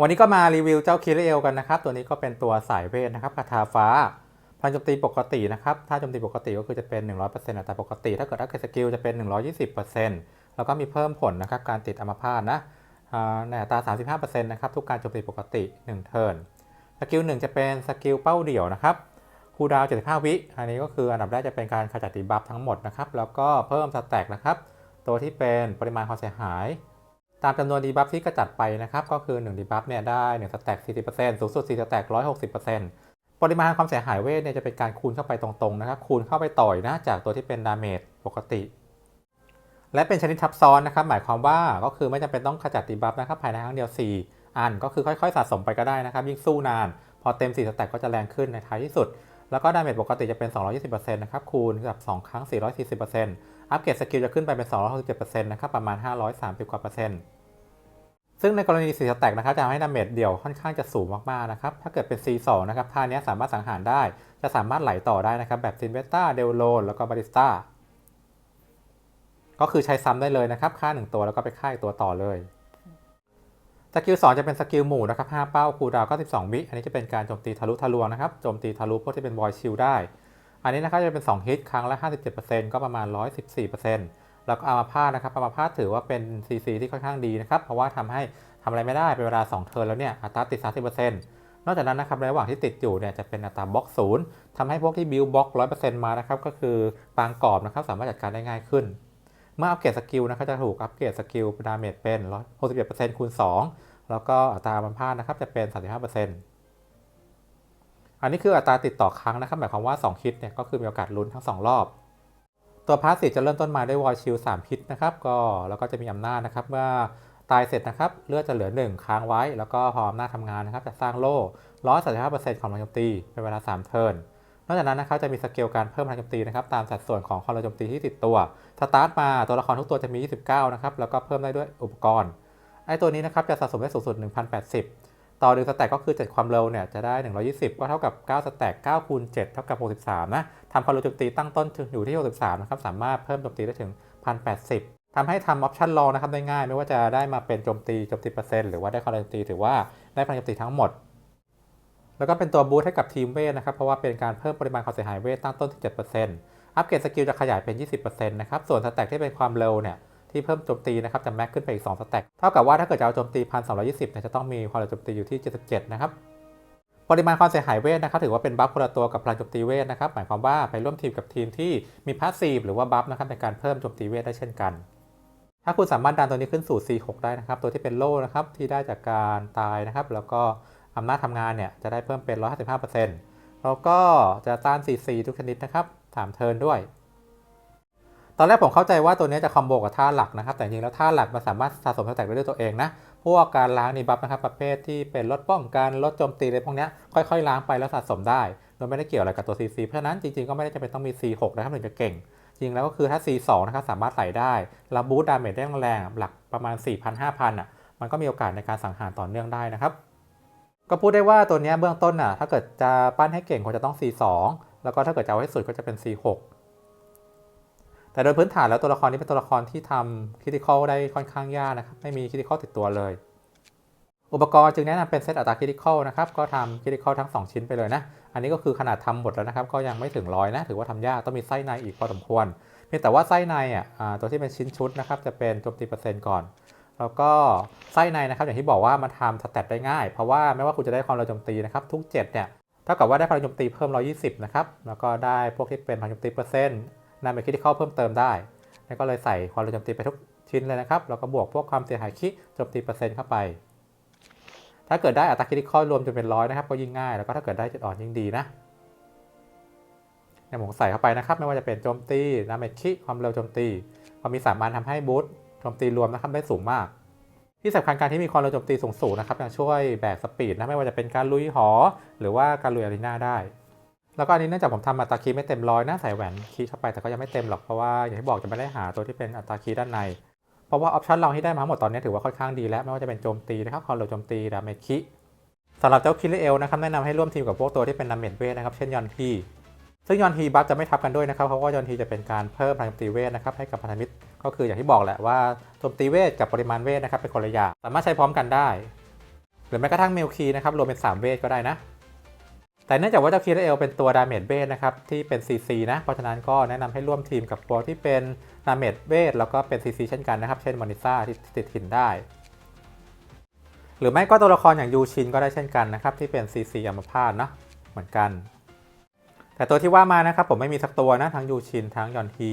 วันนี้ก็มารีวิวเจ้าคิริเอลกันนะครับ ตัวนี้ก็เป็นตัวสายเวทนะครับคาถาฟ้าพลังโจมตีปกตินะครับ ถ้าโจมตีปกติก็คือจะเป็น 100%อัตราปกติ ถ้าเกิดอัพเกรดสกิลจะเป็น 120%แล้วก็มีเพิ่มผลนะครับการติดอัมพาตนะอ่าในอัตรา35%นะครับทุกการโจมตีปกติ 1 เทิร์นสกิล1จะเป็นสกิลเป้าเดี่ยวนะครับคูดาว 75 วิ อันนี้ก็คืออันดับแรกจะเป็นการขจัดดีบัฟทั้งหมดนะครับ แล้วก็เพิ่มสแต็กนะครับ ตัวที่เป็นปริมาณความเสียหาย ตามจำนวนดีบัฟที่กระจัดไปนะครับ ก็คือ1ดีบัฟเนี่ยได้1สแต็ก40%สูงสุด4สแต็ก160%ปริมาณความเสียหายเวทเนี่ยจะเป็นการคูณเข้าไปตรงๆนะครับ คูณเข้าไปต่อยนะจากตัวที่เป็นดาเมจปกติ และเป็นชนิดทับซ้อนนะครับ หมายความว่าก็คือไม่จำเป็นต้องขจัดดีบัฟนะครับภายในครั้งเดียว 4 อันก็คือค่อยๆสะสมไปก็ได้นะครับ ยิ่งสู้นาน พอเต็ม 4 สแต็กก็จะแรงขึ้นในท้ายที่สุด แล้วก็ดาเมจปกติจะเป็น 220%นะครับคูณกับ 2 ครั้ง 440% อัปเกรดสกิลจะขึ้นไปเป็น267%นะครับประมาณ 530 กว่าเปอร์เซ็นต์ซึ่งในกรณีสีสแต็กนะครับจะทำให้ดาเมจเดี่ยวค่อนข้างจะสูงมากๆนะครับถ้าเกิดเป็น C2 นะครับท่านี้สามารถสังหารได้ จะสามารถไหลต่อได้นะครับแบบซินเวต้าเดลโลนแล้วก็บาริสตาก็คือใช้ซ้ำได้เลยนะครับค่า 1 ตัวแล้วก็ไปค่าอีกตัวต่อเลยสกิล2จะเป็นสกิลหมู่นะครับ5เป้าคูดาวน์92วิอันนี้จะเป็นการโจมตีทะลุทะลวงนะครับโจมตีทะลุพวกที่เป็นบอยชิลได้ อันนี้นะครับจะเป็น2ฮิตครั้งละ 57%ก็ประมาณ 114%แล้วก็อามาพาตนะครับอามาพาตถือว่าเป็น CC ที่ค่อนข้างดีนะครับ เพราะว่าทำให้ทำอะไรไม่ได้เป็นเวลา 2 เทิร์นแล้วเนี่ยอัตราติด 30%นอกจากนั้นนะครับในระหว่างที่ติดอยู่เนี่ยจะเป็นอัตราบล็อกศูนย์ทำให้พวกที่บิลบล็อก100%มานะครับก็คือปางกรอบนะครับสามารถจัดการได้ง่ายขึ้น เมื่ออัปเกรดสกิลนะครับจะถูกอัปเกรดสกิลดาเมจเป็น61%คูณ2แล้วก็อัตราอามาพาตนะครับจะเป็น 35% อันนี้คืออัตราติดต่อครั้งนะครับหมายความว่า 2 ฮิตเนี่ยก็คือมีโอกาสลุ้นทั้ง 2 รอบ ตัวพาสซีฟจะเริ่มต้นมาด้วยวอลชิล3ฮิตนะครับก็แล้วก็จะมีอำนาจนะครับเมื่อตายเสร็จนะครับเลือดจะเหลือ 1 ค้างไว้ แล้วก็พออำนาจทำงานนะครับจะสร้างโล่135%ของพลังโจมตีเป็นเวลา 3 เทิร์นนอกจากนั้นนะครับจะมีสเกลการเพิ่มพลังโจมตีนะครับตามสัดส่วนของพลังโจมตีที่ติดตัวสตาร์ทมาตัวละครทุกตัวจะมี 29 นะครับแล้วก็เพิ่มได้ด้วยอุปกรณ์ไอ้ตัวนี้นะครับจะสะสมได้สูงสุด 1,080 ต่อหนึ่งสแต็กก็คือ 7 ความเร็วเนี่ยจะได้ 120 ก็เท่ากับ 9 สแต็ก9คูณ7เท่ากับ 63 นะทำความเร็วโจมตีตั้งต้นอยู่ที่ 63 นะครับ สามารถเพิ่มโจมตีได้ถึง 1,080ทำให้ทำออปชั่นรองนะครับได้ง่าย ไม่ว่าจะได้มาเป็นโจมตีโจมตีเปอร์เซ็นต์หรือว่าได้ความเร็วโจมตีถือว่าได้พลังโจมตีทั้งหมด แล้วก็เป็นตัวบูสให้กับทีมเวทนะครับ เพราะว่าเป็นการเพิ่มปริมาณความเสียหายเวทตั้งต้นที่7%อัปเกรดสกิลจะขยายเป็น 20%นะครับ ส่วนสแต็กที่เป็นความเร็วเนี่ย ที่เพิ่มโจมตีนะครับจะแม็กขึ้นไปอีก2สแต็กเท่ากับว่าถ้าเกิดจะเอาโจมตี1,220เนี่ยจะต้องมีความเร็วโจมตีอยู่ที่ 77 นะครับปริมาณความเสียหายเวทนะครับถือว่าเป็นบัฟคนละตัวกับพลังโจมตีเวทนะครับหมายความว่าไปร่วมทีมกับทีมที่มีพาสซีฟหรือว่าบัฟนะครับในการเพิ่มโจมตีเวทได้เช่นกัน ถ้าคุณสามารถดันตัวนี้ขึ้นสู่ C6 ได้นะครับตัวที่เป็นโล่นะครับที่ได้จากการตายนะครับแล้วก็อำนาจทำงานเนี่ยจะได้เพิ่มเป็น 155%แล้วก็จะต้าน CC ทุกชนิดนะครับถามเทิร์นด้วย ตอนแรกผมเข้าใจว่าตัวนี้จะคอมโบกับท่าหลักนะครับ แต่จริงแล้วท่าหลักมันสามารถสะสมสแต็กได้ด้วยตัวเองนะ พวกการล้างนีบัฟนะครับ ประเภทที่เป็นลดป้องกันลดโจมตีอะไรพวกนี้ค่อยๆ ล้างไปแล้วสะสมได้โดยไม่ได้เกี่ยวอะไรกับตัว CC เพราะฉะนั้นจริงๆก็ไม่ได้จำเป็นต้องมี C6 นะครับถึงจะเก่ง จริงแล้วก็คือถ้า C2 นะครับสามารถไหลได้แล้วบูสต์ดาเมจได้แรงๆหลักประมาณ 4,000-5,000อะมันก็มีโอกาสในการสังหารต่อเนื่องได้นะครับก็พูดได้ว่าตัวนี้เบื้องต้นอะถ้าเกิดจะปั้นให้เก่งควรจะต้อง C2 แล้วก็ถ้าเกิดจะเอาให้สุดก็จะเป็น C6 แต่โดยพื้นฐานแล้วตัวละครนี้เป็นตัวละครที่ทำคริติคอลได้ค่อนข้างยากนะครับ ไม่มีคริติคอลติดตัวเลย อุปกรณ์จึงแนะนำเป็นเซตอัตราคริติคอลนะครับ ก็ทำคริติคอลทั้ง 2 ชิ้นไปเลยนะ อันนี้ก็คือขนาดทำหมดแล้วนะครับ ก็ยังไม่ถึงร้อยนะ ถือว่าทำยาก ต้องมีไส้ในอีกพอสมควร เพียงแต่ว่าไส้ในอะอ่าตัวที่เป็นชิ้นชุดนะครับ จะเป็นโจมตีเปอร์เซ็นต์ก่อน แล้วก็ไส้ในนะครับ อย่างที่บอกว่ามันทำสแตทได้ง่าย เพราะว่าไม่ว่าคุณจะได้ความเร็วโจมตีนะครับทุก 7เนี่ย เท่ากับว่าได้พลังโจมตีเพิ่ม 120 นะครับ แล้วก็ได้พวกที่เป็นพลังโจมตีเปอร์เซ็นต์ นำไปคิดที่เข้าเพิ่มเติมได้ แล้วก็เลยใส่ความเร็วโจมตีไปทุกชิ้นเลยนะครับ แล้วก็บวกพวกความเสียหายคิโจมตีเปอร์เซ็นต์เข้าไป ถ้าเกิดได้อัตราคิดที่เข้ารวมจนเป็นร้อยนะครับ ก็ยิ่งง่าย แล้วก็ถ้าเกิดได้จุดอ่อนยิ่งดีนะเนี่ยผมใส่เข้าไปนะครับ ไม่ว่าจะเป็นโจมตีดาเมจคิความเร็วโจมตีพอมีสามอันทำให้บูสต์โจมตีรวมนะครับได้สูงมากที่สำคัญการที่มีความเร็วโจมตีสูงๆนะครับยังช่วยแบกสปีดนะไม่ว่าจะเป็นการลุยหอ หรือว่าการลุยอารีนาได้ แล้วก็อันนี้เนื่องจากผมทำอัตราคีย์ไม่เต็มร้อยนะใส่แหวนคีย์เข้าไปแต่ก็ยังไม่เต็มหรอกเพราะว่าอย่างที่บอกจะไม่ได้หาตัวที่เป็นอัตราคีย์ด้านใน เพราะว่าออปชันเราที่ได้มาหมดตอนนี้ถือว่าค่อนข้างดีแล้วไม่ว่าจะเป็นโจมตีนะครับความเร็วโจมตีดาเมจคิสำหรับเจ้าคิริเอลนะครับแนะนำให้ร่วมทีมกับพวกตัวที่เป็นดาเมจเวทนะครับเช่นยอนทีซึ่งยอนทีบัฟจะไม่ทับกันด้วยนะครับเพราะว่ายอนทีจะเป็นการเพิ่มพลังโจมตีเวทนะครับให้กับพันธมิตร ก็คืออย่างที่บอกแหละว่าโจมตีเวทกับปริมาณเวทนะครับเป็นคนละอย่างสามารถใช้พร้อมกันได้ หรือแม้กระทั่งเมลคีนะครับรวมเป็น 3 เวทก็ได้นะ แต่เนื่องจากว่าเจ้าคีเอลเป็นตัวดาเมจเบสนะครับที่เป็น CC นะเพราะฉะนั้นก็แนะนำให้ร่วมทีมกับตัวที่เป็นดาเมจเบสแล้วก็เป็น CC เช่นกันนะครับ เช่นมอนิซ่าที่ติดหินได้ หรือไม่ก็ตัวละครอย่างยูชินก็ได้เช่นกันนะครับที่เป็น CC อัมพาตเนาะเหมือนกัน แต่ตัวที่ว่ามานะครับผมไม่มีสักตัวนะทั้งยูชินทั้งยอนฮี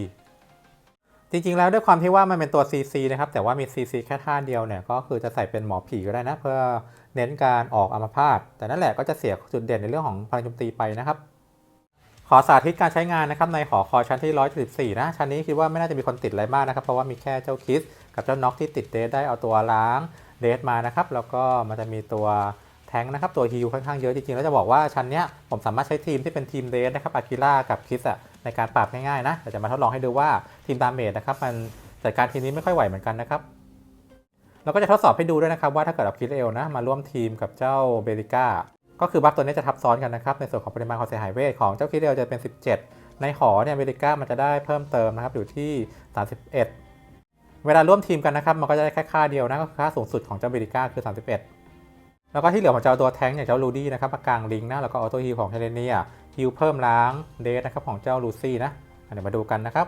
จริงๆ แล้วด้วยความที่ว่ามันเป็นตัว CC นะครับ แต่ว่ามี CC แค่ท่าเดียวเนี่ย ก็คือจะใส่เป็นหมอผีก็ได้นะ เพื่อเน้นการออกอัมพาต แต่นั่นแหละก็จะเสียจุดเด่นในเรื่องของพลังโจมตีไปนะครับ ขอสาธิตการใช้งานนะครับในหอคอยชั้นที่ 174 นะ ชั้นนี้คิดว่าไม่น่าจะมีคนติดอะไรมากนะครับ เพราะว่ามีแค่เจ้าคิสกับเจ้าน็อกที่ติดเดสได้เอาตัวล้างเดสมานะครับ แล้วก็มันจะมีตัวแทงนะครับตัวฮิลค่อนข้างเยอะจริงๆแล้วจะบอกว่าชั้นเนี้ยผมสามารถใช้ทีมที่เป็นทีมเดสนะครับอากิล่ากับคิสอะ ในการปราบง่ายๆนะเดี๋ยวจะมาทดลองให้ดูว่าทีมดาเมจนะครับมันจัดการทีมนี้ไม่ค่อยไหวเหมือนกันนะครับแล้วก็จะทดสอบให้ดูด้วยนะครับว่าถ้าเกิดเอาคิสเอลนะมาร่วมทีมกับเจ้าเบริก้าก็คือบัฟตัวนี้จะทับซ้อนกันนะครับในส่วนของปริมาณความเสียหายเวทของเจ้าคิดเดียวจะเป็น 17 ในหอเนี่ยเมริก้ามันจะได้เพิ่มเติมนะครับอยู่ที่ 31 เวลาร่วมทีมกันนะครับมันก็จะได้แค่ค่าเดียวนะก็คือค่าสูงสุดของเจ้าเมริก้าคือ 31 แล้วก็ที่เหลือของเจ้าตัวแท้งอย่างเจ้าลูดี้นะครับมากลางลิงก์นะแล้วก็ออโต้ฮีลของเฮเลเนียฮิลเพิ่มล้างเดสนะครับของเจ้าลูซี่นะอะเดี๋ยวมาดูกันนะครับ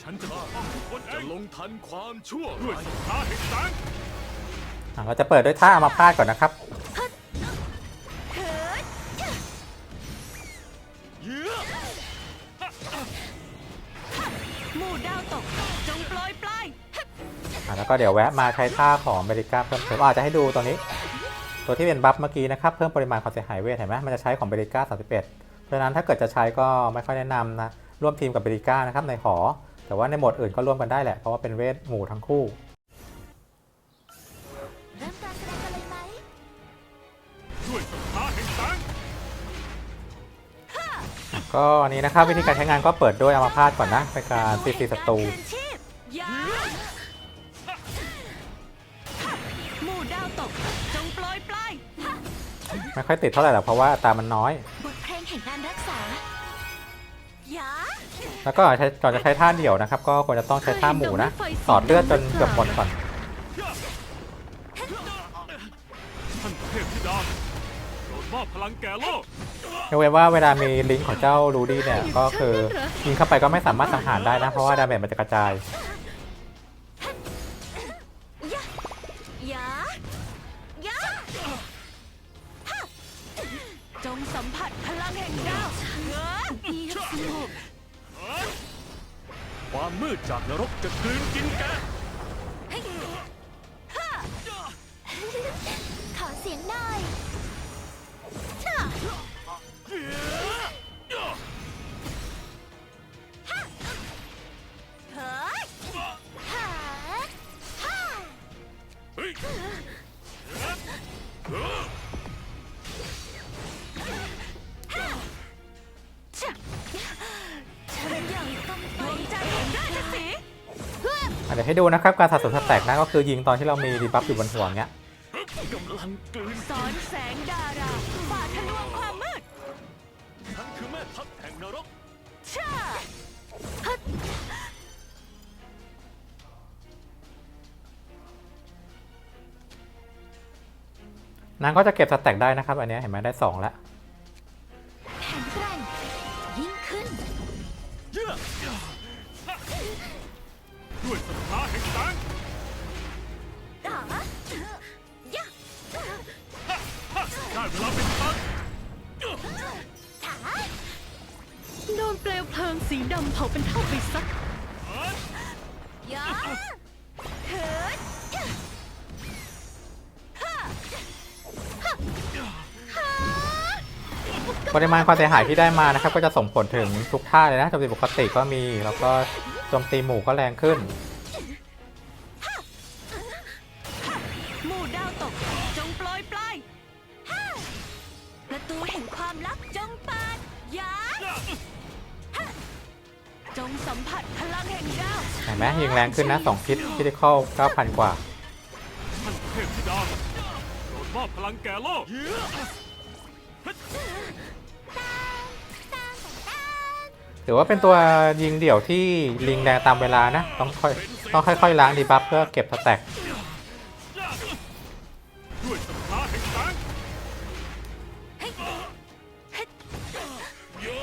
ฉันจะต้องคนจะลงทันความชั่วด้วยศรัทธาแห่งแสงอะเราจะเปิดด้วยท่าอามาพาดก่อนนะครับ แล้วก็เดี๋ยวแวะมาใช้ท่าของอเมริกาเพิ่มเติมอาจจะให้ดูตัวนี้ ตัวที่เป็นบัฟเมื่อกี้นะครับ เพิ่มปริมาณความเสียหายเวทเห็นไหมมันจะใช้ของอเมริกา31เพราะฉะนั้นถ้าเกิดจะใช้ก็ไม่ค่อยแนะนำนะ ร่วมทีมกับอเมริกานะครับในหอ แต่ว่าในโหมดอื่นก็ร่วมกันได้แหละ เพราะว่าเป็นเวทหมู่ทั้งคู่ก็อันนี้นะครับวิธีการใช้งานก็เปิดด้วยอามาพาดก่อนนะเป็นการตีตีศัตรู จงปล่อยปลายไม่ค่อยติดเท่าไหร่หรอกเพราะว่าอัตรามันน้อย บทเพลงแห่งการรักษายาแล้วก็ใช้ก่อนจะใช้ท่าเดี่ยวนะครับ ก็ควรจะต้องใช้ท่าหมู่นะสอดเลือดจนเกือบหมดก่อนท่านเทพธิดาโปรดมอบพลังแก่โลกยกเว้นว่าเวลามีลิงก์ของเจ้ารูดี้เนี่ยก็คือยิงเข้าไปก็ไม่สามารถสังหารได้นะเพราะว่าดาเมจมันจะกระจายย ความมืดจากนรกจะกลืนกินแก ขอเสียงหน่อย ให้ดูนะครับ การสะสมสแต็กนะก็คือยิงตอนที่เรามีดีบัฟอยู่บนหัวเงี้ยกำลังกลืนสอนแสงดาราฝ่าทะลวงความมืดฉันคือแม่ทัพแห่งนรกชานางก็จะเก็บสแต็กได้นะครับ อันเนี้ยเห็นไหมได้สองแล้ว ปริมาณความเสียหายที่ได้มานะครับ ก็จะส่งผลถึงทุกท่าเลยนะโจมตีปกติก็มี แล้วก็โจมตีหมู่ก็แรงขึ้นหมู่ดาวตกจงปล่อยปลายประตูแห่งความลับจงเปิดยาจงสัมผัสพลังแห่งดาวเห็นไหมยิงแรงขึ้นนะ2คิดคิดได้เข้า9,000 กว่าท่านเทพธิดาโปรดมอบพลังแก่โลก ถือว่าเป็นตัวยิงเดี่ยวที่ลิงแดงตามเวลานะ ต้องค่อยต้องค่อยๆล้างดีบัฟเพื่อเก็บสแต็กด้วยสภาแห่งแสงเยอ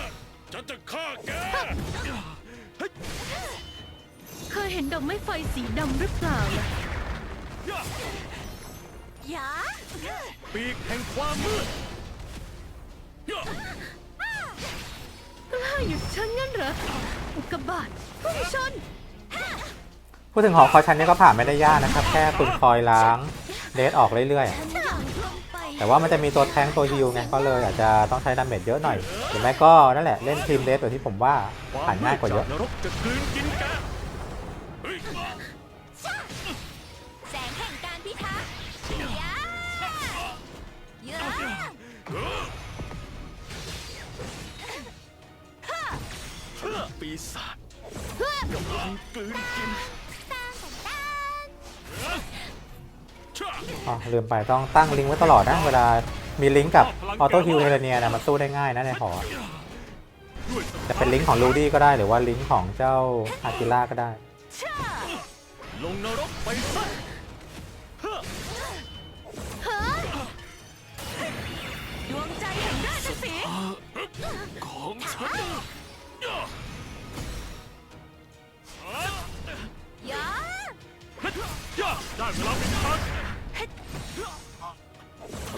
ะฉันจะฆ่าแกเคยเห็นดอกไม้ไฟสีดำหรือเปล่าล่ะ ยาปีกแห่งความมืดกล้าหยุดฉันงั้นเหรออุกกาบาตพุ่งชนพูดถึงหอคอยชั้นนี้ก็ผ่านไม่ได้ยากนะครับ แค่คุณคอยล้างเดสออกเรื่อยฉันหลังลงไปๆแต่ว่ามันจะมีตัวแทงค์ตัวฮิลไงก็เลยอาจจะต้องใช้ดาเมจเยอะหน่อยหรือไม่ก็นั่นแหละเล่นทีมเดสแบบที่ผมว่าผ่านง่ายกว่าเยอะ ปีศาจกำลังกลืนกินตามสันดานอ๋อลืมไปต้องตั้งลิงก์ไว้ตลอดนะ เวลามีลิงก์กับออโต้ฮิลเทเลเนียนะมันสู้ได้ง่ายนะในหอด้วยสจะเป็นลิงก์ของลูดี้ก็ได้หรือว่าลิงก์ของเจ้าอากิล่าก็ได้ ลงนรกไปซะดวงใจแห่งราชสีห์ของฉันาได้เวลาเป็น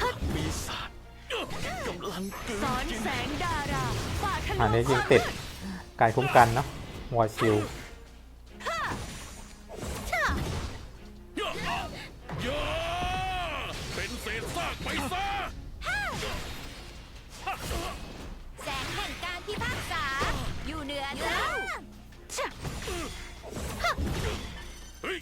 ทักปีศาจกำลังกลืนสอนกินแสงดาราฝ่าทะอันนี้ยิงติดการคุ้มกันเนาะวอชิลย่าเป็นเศษซากไปซะแสงแห่งการพิพากษา อยู่เหนือเจ้าเฮ้ย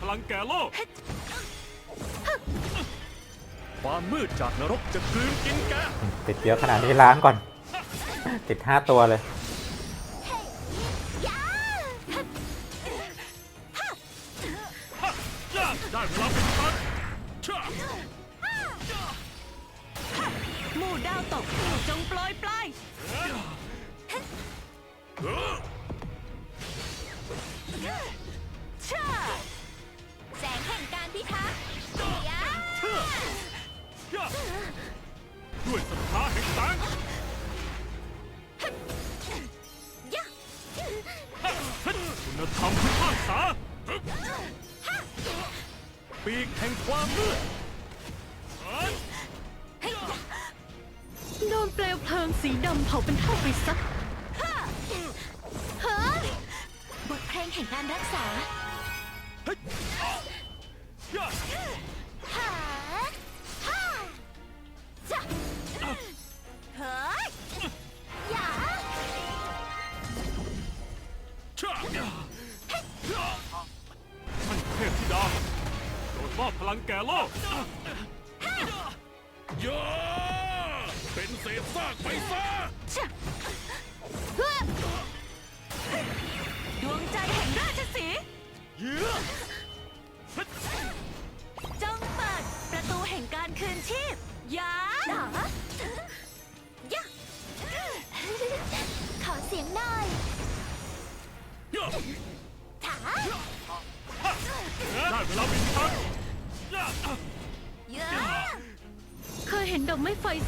พลังแก่โลก ความมืดจากนรกจะกลืนกินแก ติดเยอะขนาดนี้ล้างก่อน ติด5ตัวเลยยาย่าได้เวลาเป็นทักช่าหมู่ดาวตกจงปล่อยปลายช่า พิทักษ์ยาย่าด้วยสภาแห่งแสงยาคุณธรรมพิพากษาปีกแห่งความมืดโดนเปลวเพลิงสีดำเผาเป็นเท่าไปซะเฮ้ยบทเพลงแห่งการรักษา ย่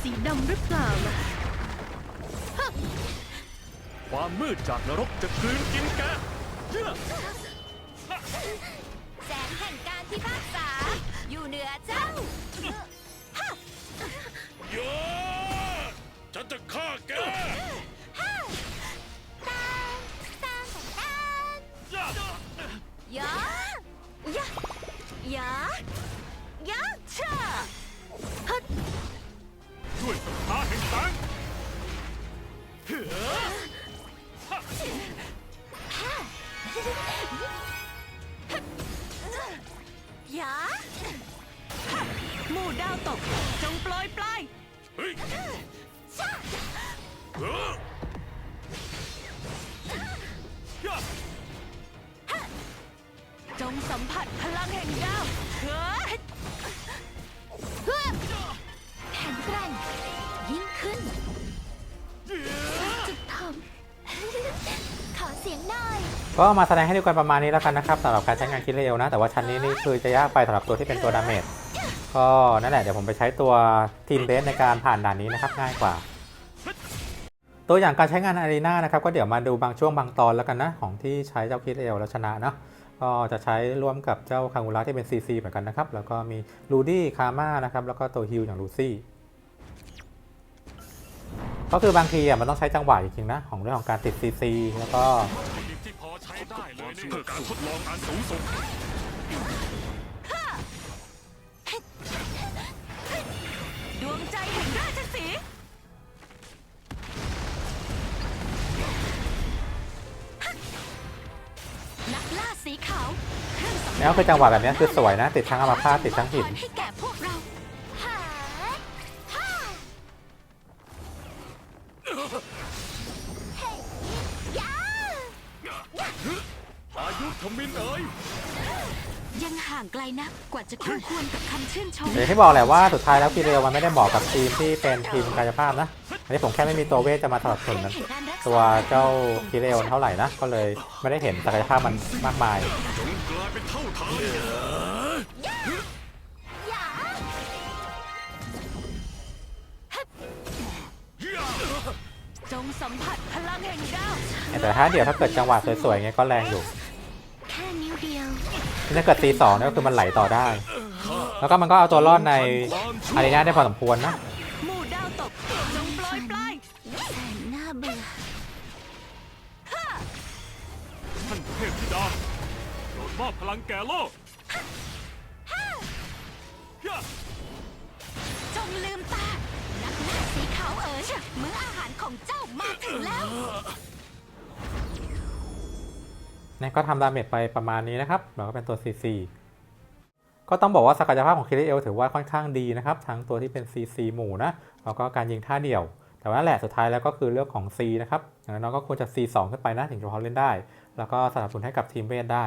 สีดำหรือเปล่าล่ะความมืดจากนรกจะกลืนกินแกเยื้อแสงแห่งการพิพากษา อยู่เหนือเจ้าย่าฉันจะฆ่า หมู่ดาวตก จงปล่อยปลายเฮ้ยเฮ้ยย่าจงสัมผัสพลังแห่งดาวเฮ้ยแข็งแกร่งยิ่งขึ้นจุดทำขอเสียงหน่อย ก็มาแสดงให้ดูกันประมาณนี้แล้วกันนะครับสำหรับการใช้งานคิดเร็วนะ แต่ว่าชั้นนี้นี่คือจะยากไปสำหรับตัวที่เป็นตัวดาเมจ ก็นั่นแหละเดี๋ยวผมไปใช้ตัวทีมเบสในการผ่านด่านนี้นะครับง่ายกว่า ตัวอย่างการใช้งานอารีนานะครับก็เดี๋ยวมาดูบางช่วงบางตอนแล้วกันนะของที่ใช้เจ้าคิดเร็วแล้วชนะเนาะก็จะใช้ร่วมกับเจ้าคางูระที่เป็น CC เหมือนกันนะครับ แล้วก็มีลูดี้คาม่านะครับ แล้วก็ตัวฮิลอย่างลูซี่ ก็คือบางทีอะมันต้องใช้จังหวะจริงๆนะ ของเรื่องของการติด CC แล้วก็เทคนิคที่พอใช้ได้เลยนี่อการทดลองการสูงสุด สีขาวเครื่องสำแล้วคือจังหวะแบบนี้คือสวยนะ ติดทั้งอมาพาตติดทั้งหิน ให้แก่พวกเราหาฮ่าเฮ้ยยาอายุทมินเอ๋ยยังห่างไกลนักกว่าจะคู่ควรกับคำชื่นชม เดี๋ยวที่บอกแหละว่าสุดท้ายแล้วคีเรลมันไม่ได้เหมาะกับทีมที่เป็นทีมกายภาพนะ อันนี้ผมแค่ไม่มีตัวเวทจะมาสนับสนุนนะ แห่งการรักษาตัวเจ้าคีเรลเท่าไหร่นะ ก็เลยไม่ได้เห็นศักยภาพมันมากมายจงกลายเป็นเท่าทานยาจงสัมผัสพลังแห่งดาวแต่ถ้าเดี๋ยวถ้าเกิดจังหวะสวยๆไงก็แรงอยู่แค่นิ้วเดียวที่ถ้าเกิดตีสองเนี่ยก็คือมันไหลต่อได้ แล้วก็มันก็เอาตัวรอดในอารีนาได้พอสมควรนะ มอบพลังแก่โลกจงลืมตา นักล่าสีขาวเอ๋ยมื้ออาหารของเจ้ามาถึงแล้ว เนี่ยก็ทำดาเมจไปประมาณนี้นะครับแล้วก็เป็นตัว CC ก็ต้องบอกว่าศักยภาพของคิริเอลถือว่าค่อนข้างดีนะครับ ทั้งตัวที่เป็น CC หมู่นะแล้วก็การยิงท่าเดี่ยว แต่ว่านั่นแหละสุดท้ายแล้วก็คือเรื่องของ C นะครับอย่างนั้นน้องก็ควรจะ C2 ขึ้นไปนะถึงจะพอเล่นได้ แล้วก็สนับสนุนให้กับทีมเวทได้